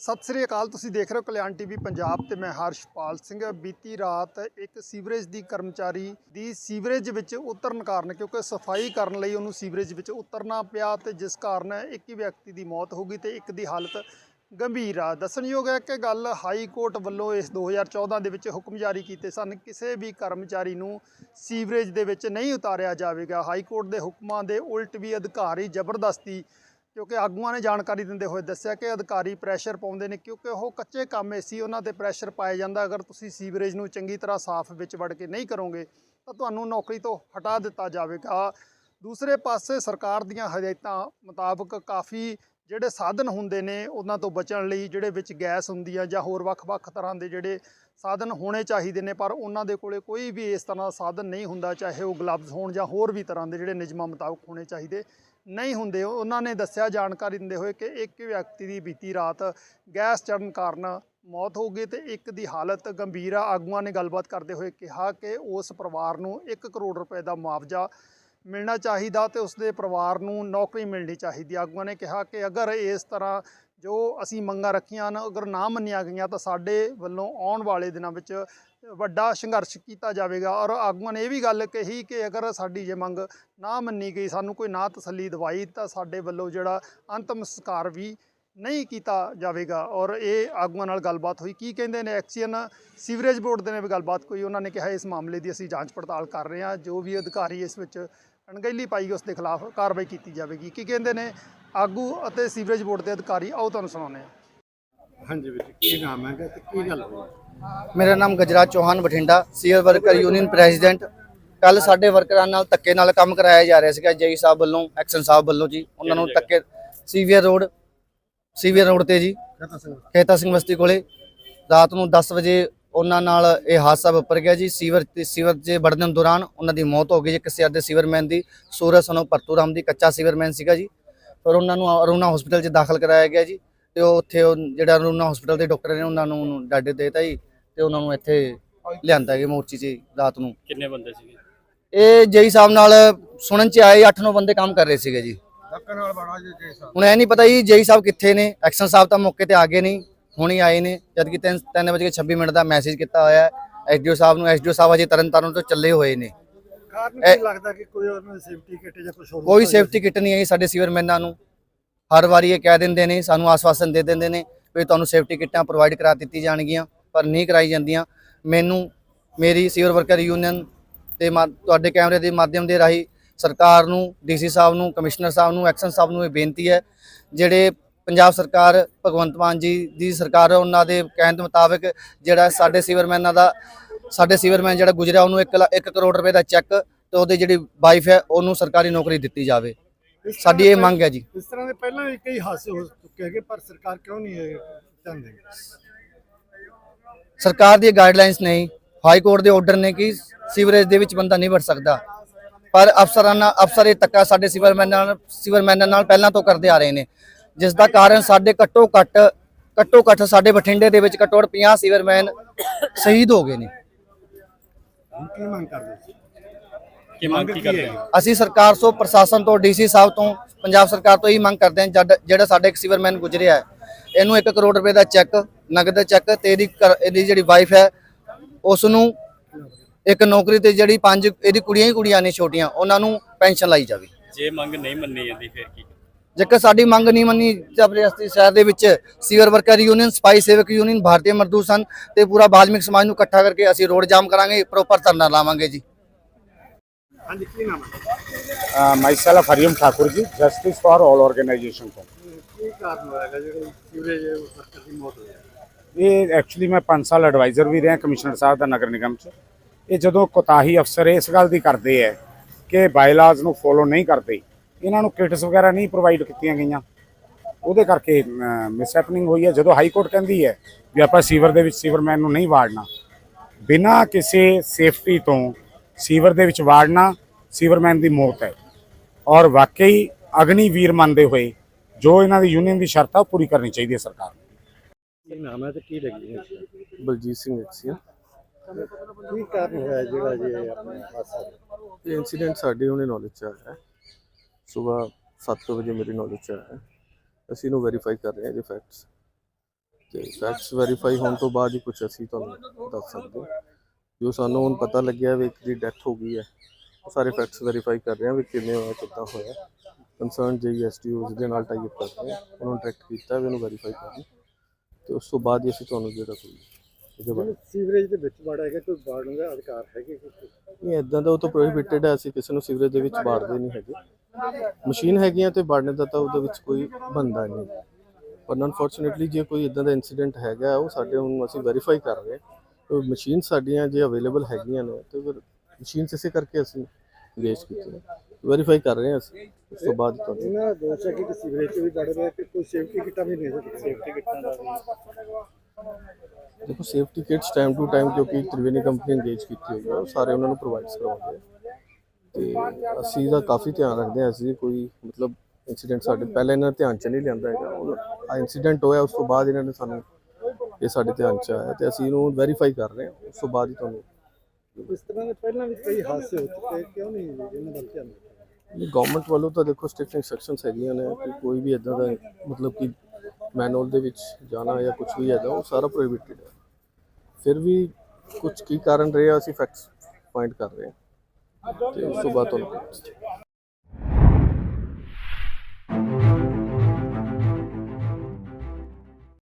ਸਤਿ ਸ੍ਰੀ ਅਕਾਲ, ਤੁਸੀਂ ਦੇਖ ਰਹੇ ਹੋ ਕਲਿਆਣ ਟੀਵੀ ਪੰਜਾਬ ਤੇ ਮੈਂ ਹਰਸ਼ਪਾਲ ਸਿੰਘ। ਬੀਤੀ ਰਾਤ ਇੱਕ ਸੀਵਰੇਜ ਦੀ ਕਰਮਚਾਰੀ ਦੀ ਸੀਵਰੇਜ ਵਿੱਚ ਉਤਰਨ ਕਾਰਨ, ਕਿਉਂਕਿ ਸਫ਼ਾਈ ਕਰਨ ਲਈ ਉਹਨੂੰ ਸੀਵਰੇਜ ਵਿੱਚ ਉਤਰਨਾ ਪਿਆ ਤੇ ਜਿਸ ਕਾਰਨ ਇੱਕ ਹੀ ਵਿਅਕਤੀ ਦੀ ਮੌਤ ਹੋ ਗਈ ਤੇ ਇੱਕ ਦੀ ਹਾਲਤ ਗੰਭੀਰ ਆ। ਦੱਸਣਯੋਗ ਹੈ ਕਿ ਗੱਲ ਹਾਈ ਕੋਰਟ ਵੱਲੋਂ ਇਸ 2014 ਦੇ ਵਿੱਚ ਹੁਕਮ ਜਾਰੀ ਕੀਤੇ ਸਨ। ਕਿਸੇ ਵੀ ਕਰਮਚਾਰੀ ਨੂੰ ਸੀਵਰੇਜ ਦੇ ਵਿੱਚ ਨਹੀਂ ਉਤਾਰਿਆ ਜਾਵੇਗਾ। ਹਾਈ ਕੋਰਟ ਦੇ ਹੁਕਮਾਂ ਦੇ ਉਲਟ ਵੀ ਅਧਿਕਾਰੀ ਜ਼ਬਰਦਸਤੀ, ਕਿਉਂਕਿ ਆਗੂਆਂ ਨੇ ਜਾਣਕਾਰੀ ਦਿੰਦੇ ਹੋਏ ਦੱਸਿਆ ਕਿ ਅਧਿਕਾਰੀ ਪ੍ਰੈਸ਼ਰ ਪਾਉਂਦੇ ਨੇ, ਕਿਉਂਕਿ ਉਹ ਕੱਚੇ ਕੰਮ ਸੀ, ਉਹਨਾਂ ਤੇ ਪ੍ਰੈਸ਼ਰ ਪਾਇਆ ਜਾਂਦਾ। ਅਗਰ ਤੁਸੀਂ ਸੀਵਰੇਜ ਨੂੰ ਚੰਗੀ ਤਰ੍ਹਾਂ ਸਾਫ਼ ਵਿੱਚ ਵੜ ਕੇ ਨਹੀਂ ਕਰੋਗੇ, ਤਾਂ ਤੁਹਾਨੂੰ ਨੌਕਰੀ ਤੋਂ ਹਟਾ ਦਿੱਤਾ ਜਾਵੇਗਾ। ਦੂਸਰੇ ਪਾਸੇ ਸਰਕਾਰ ਦੀਆਂ ਹਦਾਇਤਾਂ ਮੁਤਾਬਕ ਕਾਫੀ ਜਿਹੜੇ ਸਾਧਨ ਹੁੰਦੇ ਨੇ, ਉਹਨਾਂ ਤੋਂ ਬਚਣ ਲਈ ਜਿਹੜੇ ਵਿੱਚ ਗੈਸ ਹੁੰਦੀ ਆ ਜਾਂ ਹੋਰ ਵੱਖ-ਵੱਖ ਤਰ੍ਹਾਂ ਦੇ ਜਿਹੜੇ ਸਾਧਨ ਹੋਣੇ ਚਾਹੀਦੇ ਨੇ, ਪਰ ਉਹਨਾਂ ਦੇ ਕੋਲੇ ਕੋਈ ਵੀ ਇਸ ਤਰ੍ਹਾਂ ਦਾ ਸਾਧਨ ਨਹੀਂ ਹੁੰਦਾ, ਚਾਹੇ ਉਹ ਗਲਵਜ਼ ਹੋਣ ਜਾਂ ਹੋਰ ਵੀ ਤਰ੍ਹਾਂ ਦੇ ਜਿਹੜੇ ਨਿਯਮਾਂ ਮੁਤਾਬਕ ਹੋਣੇ ਚਾਹੀਦੇ ਨਹੀਂ ਹੁੰਦੇ। ਉਹਨਾਂ ਨੇ ਦੱਸਿਆ, ਜਾਣਕਾਰੀ ਦਿੰਦੇ ਹੋਏ ਕਿ ਇੱਕ ਵਿਅਕਤੀ ਦੀ ਬੀਤੀ ਰਾਤ ਗੈਸ ਚੜਨ ਕਾਰਨ ਮੌਤ ਹੋ ਗਈ ਤੇ ਇੱਕ ਦੀ ਹਾਲਤ ਗੰਭੀਰ ਆ। ਆਗੂਆਂ ਨੇ ਗੱਲਬਾਤ ਕਰਦੇ ਹੋਏ ਕਿਹਾ ਕਿ ਉਸ ਪਰਿਵਾਰ ਨੂੰ 1 ਕਰੋੜ ਰੁਪਏ ਦਾ ਮੁਆਵਜ਼ਾ ਮਿਲਣਾ ਚਾਹੀਦਾ ਤੇ ਉਸਦੇ ਪਰਿਵਾਰ ਨੂੰ ਨੌਕਰੀ ਮਿਲਣੀ ਚਾਹੀਦੀ ਆਗੂਆਂ ਨੇ ਕਿਹਾ ਕਿ ਅਗਰ ਇਸ ਤਰ੍ਹਾਂ ਜੋ ਅਸੀਂ ਮੰਗਾਂ ਰੱਖੀਆਂ ਹਨ, ਅਗਰ ਨਾ ਮੰਨੀਆਂ ਗਈਆਂ ਤਾਂ ਸਾਡੇ ਵੱਲੋਂ ਆਉਣ ਵਾਲੇ ਦਿਨਾਂ ਵਿੱਚ ਵੱਡਾ ਸੰਘਰਸ਼ ਕੀਤਾ ਜਾਵੇਗਾ। ਔਰ ਆਗੂਆਂ ਨੇ ਇਹ ਵੀ ਗੱਲ ਕਹੀ ਕਿ ਅਗਰ ਸਾਡੀ ਜੇ ਮੰਗ ਨਾ ਮੰਨੀ ਗਈ, ਸਾਨੂੰ ਕੋਈ ਨਾ ਤਸੱਲੀ ਦਵਾਈ ਤਾਂ ਸਾਡੇ ਵੱਲੋਂ ਜਿਹੜਾ ਅੰਤਮ ਸੰਸਕਾਰ ਵੀ ਨਹੀਂ ਕੀਤਾ ਜਾਵੇਗਾ। ਔਰ ਇਹ ਆਗੂਆਂ ਨਾਲ ਗੱਲਬਾਤ ਹੋਈ। ਕੀ ਕਹਿੰਦੇ ਨੇ? ਐਕਸੀਅਨ ਸੀਵਰੇਜ ਬੋਰਡ ਦੇ ਨੇ ਵੀ ਗੱਲਬਾਤ ਕੋਈ ਉਹਨਾਂ ਨੇ ਕਿਹਾ, ਇਸ ਮਾਮਲੇ ਦੀ ਅਸੀਂ ਜਾਂਚ ਪੜਤਾਲ ਕਰ ਰਹੇ ਹਾਂ। ਜੋ ਵੀ ਅਧਿਕਾਰੀ ਇਸ ਵਿੱਚ ਅਣਗਹਿਲੀ ਪਾਈ ਉਸ ਦੇ ਖਿਲਾਫ ਕਾਰਵਾਈ ਕੀਤੀ ਜਾਵੇਗੀ। ਕੀ ਕਹਿੰਦੇ ਨੇ? ਆਗੂ ਅਤੇ ਸੀਵਰੇਜ ਬੋਰਡ ਦੇ ਅਧਿਕਾਰੀ ਆਓ ਤੁਹਾਨੂੰ ਸੁਣਾਉਂਦੇ ਹਾਂ। ਹਾਂਜੀ ਵੀਰ ਜੀ ਕੀ ਨਾਮ ਹੈਗਾ ਤੇ ਕੀ ਗੱਲ ਹੋਈ? ਮੇਰਾ ਨਾਮ Gajraj Chauhan Bathinda sewer worker union president. ਕੱਲ ਸਾਡੇ ਵਰਕਰਾਂ ਨਾਲ ਧੱਕੇ ਨਾਲ ਕੰਮ ਕਰਾਇਆ ਜਾ ਰਿਹਾ ਸੀਗਾ ਜੇਈ ਸਾਹਿਬ ਵੱਲੋਂ ਐਕਸ਼ਨ ਸਾਹਿਬ ਵੱਲੋਂ ਜੀ। ਉਹਨਾਂ ਨੂੰ ਧੱਕੇ ਸੀਵੀਆਰ ਰੋਡ ਸੀਵੀਆਰ ਰੋਡ ਤੇ ਜੀ ਕਹਤਾ ਸਿੰਘ ਖੇਤਾ ਸਿੰਘ ਬਸਤੀ ਕੋਲੇ। ਰਾਤ ਨੂੰ 10 ਵਜੇ ਉਹਨਾਂ ਨਾਲ ਇਹ ਹਾਦਸਾ ਵਾਪਰ ਗਿਆ ਜੀ। ਸੀਵਰ ਤੇ ਸੀਵਰ 'ਚ ਵੜਨ ਦੌਰਾਨ ਉਹਨਾਂ ਦੀ ਮੌਤ ਹੋ ਗਈ ਜੀ। ਕਿਸੇ ਅੱਧੇ ਸੀਵਰਮੈਨ ਦੀ ਸੂਰਜ ਸਨੋ ਪਰਤੂਰਾਮ ਦੀ ਕੱਚਾ ਸੀਵਰਮੈਨ ਸੀਗਾ ਜੀ। ਪਰ ਉਹਨਾਂ ਨੂੰ ਅਰੁਣਾ ਹਸਪੀਟਲ 'ਚ ਦਾਖਲ ਕਰਾਇਆ ਗਿਆ ਜੀ। ਤੇ ਉਹ ਉੱਥੇ ਉਹ ਜਿਹੜਾ ਅਰੁਣਾ ਹਸਪੀਟਲ ਦੇ ਡਾਕਟਰ ਨੇ ਉਹਨਾਂ ਨੂੰ ਡਾਡੇ ਦੇਤਾ ਜੀ। ਤੇ ਉਹਨਾਂ ਨੂੰ ਇੱਥੇ ਲਿਆਂਦਾ ਗਿਆ ਮੋਰਚੀ 'ਚ ਰਾਤ ਨੂੰ। ਕਿੰਨੇ ਬੰਦੇ ਸੀਗੇ? ਇਹ ਜੇਈ ਸਾਹਿਬ ਨਾਲ ਸੁਣਨ 'ਚ ਆਏ 8-9 ਬੰਦੇ ਕੰਮ ਕਰ ਰਹੇ ਸੀਗੇ ਜੀ। ਹੁਣ ਇਹ ਨਹੀਂ ਪਤਾ ਜੀ ਜੇਈ ਸਾਹਿਬ ਕਿੱਥੇ ਨੇ। ਐਕਸ਼ਨ ਸਾਹਿਬ ਤਾਂ ਮੌਕੇ ਤੇ ਆ ਗਏ ਨਹੀਂ। ਹੁਣੀ ਆਏ ਨੇ ਜਦ ਕਿ 3 ਵਜੇ 26 ਮਿੰਟ ਦਾ ਮੈਸੇਜ ਕੀਤਾ ਹੋਇਆ ਹੈ। ਐਸਡੀਓ ਸਾਹਿਬ ਨੂੰ ਐਸਡੀਓ ਸਾਹਿਬ ਅਜੇ ਤਰਨ ਤਾਰਨ ਤੋਂ ਚੱਲੇ ਹੋਏ ਨੇ। ਕਾਰਨ ਕੀ ਲੱਗਦਾ ਕਿ ਕੋਈ ਉਹਨਾਂ ਦੀ ਸੇਫਟੀ ਕਿੱਟ ਜਾਂ ਕੁਝ ਹੋਰ ਕੋਈ ਸੇਫਟੀ ਕਿੱਟ ਨਹੀਂ ਹੈ ਜੀ ਸਾਡੇ ਸੀਵਰਮੈਨਾਂ ਨੂੰ। ਹਰ ਵਾਰੀ ਇਹ ਕਹਿ ਦਿੰਦੇ ਨੇ ਸਾਨੂੰ ਆਸਵਾਸਨ ਦੇ ਦਿੰਦੇ ਨੇ ਵੀ ਤੁਹਾਨੂੰ ਸੇਫਟੀ ਕਿੱਟਾਂ ਪ੍ਰੋਵਾਈਡ ਕਰਾ ਦਿੱਤੀ ਜਾਣਗੀਆਂ ਪਰ ਨਹੀਂ ਕਰਾਈ ਜਾਂਦੀਆਂ। ਮੈਨੂੰ ਮੇਰੀ ਸੀਵਰ ਵਰਕਰ ਯੂਨੀਅਨ ਮਾ- ਤੁਹਾਡੇ ਕੈਮਰੇ ਦੇ ਮਾਧਿਅਮ ਦੇ ਰਾਹੀਂ ਸਰਕਾਰ ਨੂੰ ਡੀਸੀ ਸਾਹਿਬ ਨੂੰ ਕਮਿਸ਼ਨਰ ਸਾਹਿਬ ਨੂੰ ਐਕਸ਼ਨ ਸਾਹਿਬ ਨੂੰ ਇਹ ਬੇਨਤੀ ਹੈ ਜਿਹੜੇ ਪੰਜਾਬ ਸਰਕਾਰ ਭਗਵੰਤ ਮਾਨ ਜੀ ਦੀ ਸਰਕਾਰ ਉਹਨਾਂ ਦੇ ਕਹਿਣ ਦੇ ਮੁਤਾਬਕ ਜਿਹੜਾ ਸਾਡੇ ਸੀਵਰਮੈਨਾਂ ਦਾ ਸਾਡੇ ਸੀਵਰਮੈਨ ਜਿਹੜਾ ਗੁਜਰਿਆ ਉਹਨੂੰ 1 ਕਰੋੜ ਰੁਪਏ ਦਾ ਚੈੱਕ ਤੇ ਉਹਦੀ ਜਿਹੜੀ ਵਾਈਫ ਹੈ ਉਹਨੂੰ ਸਰਕਾਰੀ ਨੌਕਰੀ ਦਿੱਤੀ ਜਾਵੇ। ਸਾਡੀ ਇਹ ਮੰਗ ਹੈ ਜੀ। ਇਸ ਤਰ੍ਹਾਂ ਦੇ ਪਹਿਲਾਂ ਵੀ ਕਈ ਹਾਦਸੇ ਹੋ ਚੁੱਕੇ ਹੈਗੇ ਪਰ ਸਰਕਾਰ ਕਿਉਂ ਨਹੀਂ ਇਹ ਚਾਹੁੰਦੀ? ਸਰਕਾਰ ਦੀ ਗਾਈਡਲਾਈਨਸ ਨਹੀਂ ਹਾਈ ਕੋਰਟ ਦੇ ਆਰਡਰ ਨੇ ਕਿ ਸੀਵਰੇਜ ਦੇ ਵਿੱਚ ਬੰਦਾ ਨਹੀਂ ਵੜ ਸਕਦਾ। ਪਰ ਅਫਸਰਾਂ ਨਾਲ ਅਫਸਰ ਇਹ ਤੱਕਾ ਸਾਡੇ ਸੀਵਰਮੈਨ ਨਾਲ ਸੀਵਰਮੈਨਾਂ ਨਾਲ ਪਹਿਲਾਂ ਤੋਂ ਕਰਦੇ ਆ ਰਹੇ ਨੇ। ਜਿਸ ਦਾ ਕਾਰਨ ਸਾਡੇ ਘੱਟੋ ਘੱਟ ਘੱਟੋ ਘੱਟ ਸਾਡੇ ਬਠਿੰਡੇ ਦੇ ਵਿੱਚ ਘੱਟੋ ਘੱਟ 50 ਸੀਵਰਮੈਨ ਸ਼ਹੀਦ ਹੋ ਗਏ ਨੇ। ਹੁਣ ਕੀ ਮੰਗ ਕਰਦੇ ਸੀ ਕੀ ਮੰਗ ਕੀ ਕਰਦੇ ਹੋ? ਅਸੀਂ ਸਰਕਾਰ ਤੋਂ ਪ੍ਰਸ਼ਾਸਨ ਤੋਂ ਡੀਸੀ ਸਾਹਿਬ ਤੋਂ ਪੰਜਾਬ ਸਰਕਾਰ ਤੋਂ ਇਹ ਮੰਗ ਕਰਦੇ ਹਾਂ ਜਿਹੜਾ ਸਾਡੇ ਇੱਕ ਸੀਵਰਮੈਨ ਗੁਜਰਿਆ ਹੈ ਇਹਨੂੰ 1 ਕਰੋੜ ਰੁਪਏ ਦਾ ਚੈੱਕ ਨਗਦ ਚੈੱਕ ਤੇ ਇਹਦੀ ਇਹਦੀ ਜਿਹੜੀ ਵਾਈਫ ਹੈ ਉਸ ਨੂੰ ਇੱਕ ਨੌਕਰੀ ਤੇ ਜਿਹੜੀ ਪੰਜ ਇਹਦੀ ਕੁੜੀਆਂ ਹੀ ਕੁੜੀਆਂ ਨੇ ਛੋਟੀਆਂ ਉਹਨਾਂ ਨੂੰ ਪੈਨਸ਼ਨ ਲਾਈ ਜਾਵੇ। ਜੇ ਮੰਗ ਨਹੀਂ ਮੰਨੀ ਜਾਂਦੀ ਫਿਰ ਕੀ? ਜੇਕਰ ਸਾਡੀ ਮੰਗ ਨਹੀਂ ਮੰਨੀ ਜ਼ਬਰਦਸਤੀ ਸ਼ਹਿਰ ਦੇ ਵਿੱਚ ਸੀਵਰ ਵਰਕਰ ਯੂਨੀਅਨ ਸਪਾਈ ਸੇਵਕ ਯੂਨੀਅਨ ਭਾਰਤੀ ਮਜ਼ਦੂਰ ਸੰਘ ਤੇ ਪੂਰਾ ਬਾਲਮਿਕ ਸਮਾਜ ਨੂੰ ਇਕੱਠਾ ਕਰਕੇ ਅਸੀਂ ਰੋਡ ਜਾਮ ਕਰਾਂਗੇ ਪ੍ਰੋਪਰ ਧਰਨਾ ਲਾਵਾਂਗੇ ਜੀ। ਹਾਂਜੀ ਕੀ ਨਾਮ ਹੈ? myself Hariam Thakur ji, Justice for All Organization ਤੋਂ। ਕੀ ਕਾਰਨ ਹੋਏਗਾ ਜਿਹੜੇ ਸੀਵਰੇਜ ਵਰਕਰ ਦੀ ਮੌਤ ਹੋਈ ਹੈ? ਇਹ ਐਕਚੁਅਲੀ ਮੈਂ 5 ਸਾਲ ਐਡਵਾਈਜ਼ਰ ਵੀ ਰਿਹਾ ਕਮਿਸ਼ਨਰ ਸਾਹਿਬ ਦਾ ਨਗਰ ਨਿਗਮ ਚ। ਇਹ ਜਦੋਂ ਕੋਤਾਹੀ ਅਫਸਰ ਇਸ ਗੱਲ ਦੀ ਕਰਦੇ ਹੈ ਕਿ ਬਾਇਲਾਜ਼ ਨੂੰ ਫੋਲੋ ਨਹੀਂ ਕਰਦੇ ਇਹਨਾਂ ਨੂੰ ਕਿਟਸ ਵਗੈਰਾ ਨਹੀਂ ਪ੍ਰੋਵਾਈਡ ਕੀਤੀਆਂ ਗਈਆਂ। ਉਹਦੇ ਕਰਕੇ ਮਿਸ ਹੈਪਨਿੰਗ ਹੋਈ ਹੈ। ਜਦੋਂ ਹਾਈ ਕੋਰਟ ਕਹਿੰਦੀ ਹੈ ਵੀ ਆਪਾਂ ਸੀਵਰ ਦੇ ਵਿੱਚ ਸੀਵਰਮੈਨ ਨੂੰ ਨਹੀਂ ਵਾੜਨਾ ਬਿਨਾਂ ਕਿਸੇ ਸੇਫਟੀ ਤੋਂ ਸੀਵਰ ਦੇ ਵਿੱਚ ਵਾੜਨਾ ਸੀਵਰਮੈਨ ਦੀ ਮੌਤ ਹੈ। ਔਰ ਵਾਕਈ ਅਗਨੀ ਵੀਰ ਮੰਨਦੇ ਹੋਏ ਜੋ ਇਹਨਾਂ ਦੀ ਯੂਨੀਅਨ ਦੀ ਸ਼ਰਤ ਆ ਪੂਰੀ ਕਰਨੀ ਚਾਹੀਦੀ ਹੈ ਸਰਕਾਰ ਨੂੰ। ਕੀ ਨਾਮ ਹੈ ਤੇ ਕੀ ਲੱਗੀ ਹੈ ਬਲਜੀਤ ਸਿੰਘ ਐਕਸੀਆ ਕੀ ਕਾਰਨ ਹੋਇਆ ਜਿਹੜਾ ਜੀ ਆਪਣਾ ਹਾਦਸਾ? ਇਹ ਇਨਸੀਡੈਂਟ ਸਾਡੇ ਉਹਨੇ ਨੌਲੇਜ ਚ ਆਇਆ। ਹੈ ਸਵੇਰ 7 ਵਜੇ ਮੇਰੀ ਨੌਲੇਜ ਚ ਆਇਆ। ਹੈ ਅਸੀਂ ਇਹਨੂੰ ਵੈਰੀਫਾਈ ਕਰ ਰਹੇ ਹਾਂ ਇਹਦੇ ਫੈਕਟਸ ਤੇ ਫੈਕਟਸ ਵੈਰੀਫਾਈ ਹੋਣ ਤੋਂ ਬਾਅਦ ਹੀ ਕੁਝ ਅਸੀਂ ਤੁਹਾਨੂੰ ਦੱਸ ਸਕਦੇ ਜੋ ਸਾਨੂੰ ਹੁਣ ਪਤਾ ਲੱਗਿਆ ਵੀ ਇੱਕ ਦੀ ਡੈਥ ਹੋ ਗਈ ਹੈ ਸਾਰੇ ਫੈਕਟਸ ਵੈਰੀਫਾਈ ਕਰ ਰਹੇ ਹਾਂ ਵੀ ਕਿਵੇਂ ਹੋਇਆ ਕਿੱਦਾਂ ਹੋਇਆ। ਕੰਸਰਨ ਜੀਐਸਟੀਓ ਦੇ ਨਾਲ ਟਾਈ ਅਪ ਕਰ ਰਹੇ ਹਾਂ। ਉਹਨਾਂ ਨੂੰ ਡਾਇਰੈਕਟ ਕੀਤਾ ਵੀ ਇਹਨੂੰ ਵੈਰੀਫਾਈ ਕਰਨ ਤੇ ਉਸ ਤੋਂ ਬਾਅਦ ਹੀ ਅਸੀਂ ਤੁਹਾਨੂੰ ਜਿਹੜਾ ਕੋਈ ਇਹਦੇ ਬਾਰੇ ਸੀਵਰੇਜ ਦੇ ਵਿੱਚ ਵੜ ਹੈਗਾ ਕੋਈ ਵਾੜਨ ਦਾ ਅਧਿਕਾਰ ਹੈਗੇ ਨਹੀਂ ਇਦਾਂ ਦਾ ਉਹ ਤਾਂ ਪ੍ਰੋਹਿਬਿਟਡ ਹੈ ਅਸੀਂ ਕਿਸੇ ਨੂੰ ਸੀਵਰੇਜ ਦੇ ਵਿੱਚ ਬਾੜਦੇ ਨਹੀਂ ਹੈਗੇ। ਮਸ਼ੀਨ ਹੈਗੀਆਂ ਤੇ ਬਾੜਨੇ ਦਾ ਤਾਂ ਉਹਦੇ ਵਿੱਚ ਕੋਈ ਬੰਦਾ ਨਹੀਂ। ਪਰ ਅਨਫੋਰਚੂਨੇਟਲੀ ਜੇ ਕੋਈ ਇਦਾਂ ਦਾ ਇਨਸੀਡੈਂਟ ਹੈਗਾ ਉਹ ਸਾਡੇ ਹੁਣ ਅਸੀਂ ਵੈਰੀਫਾਈ ਕਰ ਰਹੇ ਹਾਂ। ਮਸ਼ੀਨ ਸਾਡੀਆਂ ਜੇ ਅਵੇਲੇਬਲ ਹੈਗੀਆਂ ਨੇ ਤੇ ਫਿਰ ਮਸ਼ੀਨ ਇਸੇ ਕਰਕੇ ਅਸੀਂ ਇੰਗੇਜ ਕੀਤੀ ਵੈਰੀਫਾਈ ਕਰ ਰਹੇ ਹਾਂ ਅਸੀਂ ਉਸ ਤੋਂ ਬਾਅਦ ਤੁਹਾਨੂੰ। ਦਾ ਦੋਸ਼ ਹੈ ਕਿ ਸੀਵਰੇਜ 'ਚ ਵੀ ਵੜ ਰਿਹਾ ਤੇ ਕੋਈ ਸੇਫਟੀ ਕਿੱਟਾਂ ਵੀ ਨਹੀਂ ਹੈ ਸੇਫਟੀ ਕਿੱਟਾਂ ਦਾ ਦੇਖੋ safety kits time to time ਕਿਉਂਕਿ ਤ੍ਰਿਵੇਣੀ ਕੰਪਨੀ ਇੰਗੇਜ ਕੀਤੀ ਹੋਈ ਹੈ ਉਹ ਸਾਰੇ ਉਹਨਾਂ ਨੂੰ ਪ੍ਰੋਵਾਈਡ ਕਰਵਾਉਂਦੇ ਆ। ਤੇ ਅਸੀਂ ਦਾ ਕਾਫੀ ਧਿਆਨ ਰੱਖਦੇ ਹਾਂ ਅਸੀਂ ਕੋਈ ਮਤਲਬ ਇਨਸੀਡੈਂਟ ਸਾਡੇ ਪਹਿਲਾਂ ਇਹਨਾਂ ਨੇ ਧਿਆਨ ਚ ਨਹੀਂ ਲਿਆਂਦਾ ਹੈਗਾ। ਆ ਇਨਸੀਡੈਂਟ ਹੋਇਆ ਉਸ ਤੋਂ ਬਾਅਦ ਇਹਨਾਂ ਨੇ ਸਾਨੂੰ ਇਹ ਸਾਡੇ ਧਿਆਨ ਚ ਆਇਆ ਤੇ ਅਸੀਂ ਇਹਨੂੰ ਵੈਰੀਫਾਈ ਕਰ ਰਹੇ ਹਾਂ ਉਸ ਤੋਂ ਬਾਅਦ ਹੀ ਤੁਹਾਨੂੰ ਇਸ ਤਰ੍ਹਾਂ ਦੇ ਪਹਿਲਾਂ ਵੀ ਕਈ ਹਾਦਸੇ ਹੋ ਚੁੱਕੇ ਕਿਉਂ ਨਹੀਂ ਇਹਨਾਂ ਵੱਲ ਧਿਆਨ ਦਿੱਤਾ? ਗਵਰਨਮੈਂਟ ਵੱਲੋਂ ਤਾਂ ਦੇਖੋ ਸਟ੍ਰਿਕਟ ਇਨਸਟਰਕਸ਼ਨਸ ਹੈਗੀਆਂ ਨੇ ਕਿ ਕੋਈ ਵੀ ਇਦਾਂ ਦਾ ਮਤਲਬ ਕਿ ਮੈਨੂਅਲ ਦੇ ਵਿੱਚ ਜਾਣਾ ਜਾਂ ਕੁਝ ਵੀ ਹੈਗਾ ਉਹ ਸਾਰਾ ਪ੍ਰੋਹਿਬਿਟਡ ਹੈ। ਫਿਰ ਵੀ ਕੁਝ ਕੀ ਕਾਰਨ ਰਹੇ ਅਸੀਂ ਫੈਕਟਸ ਪੁਆਇੰਟ ਕਰ ਰਹੇ ਹਾਂ। ਤੇ ਉਸ ਤੋਂ ਬਾਅਦ ਤੁਹਾਨੂੰ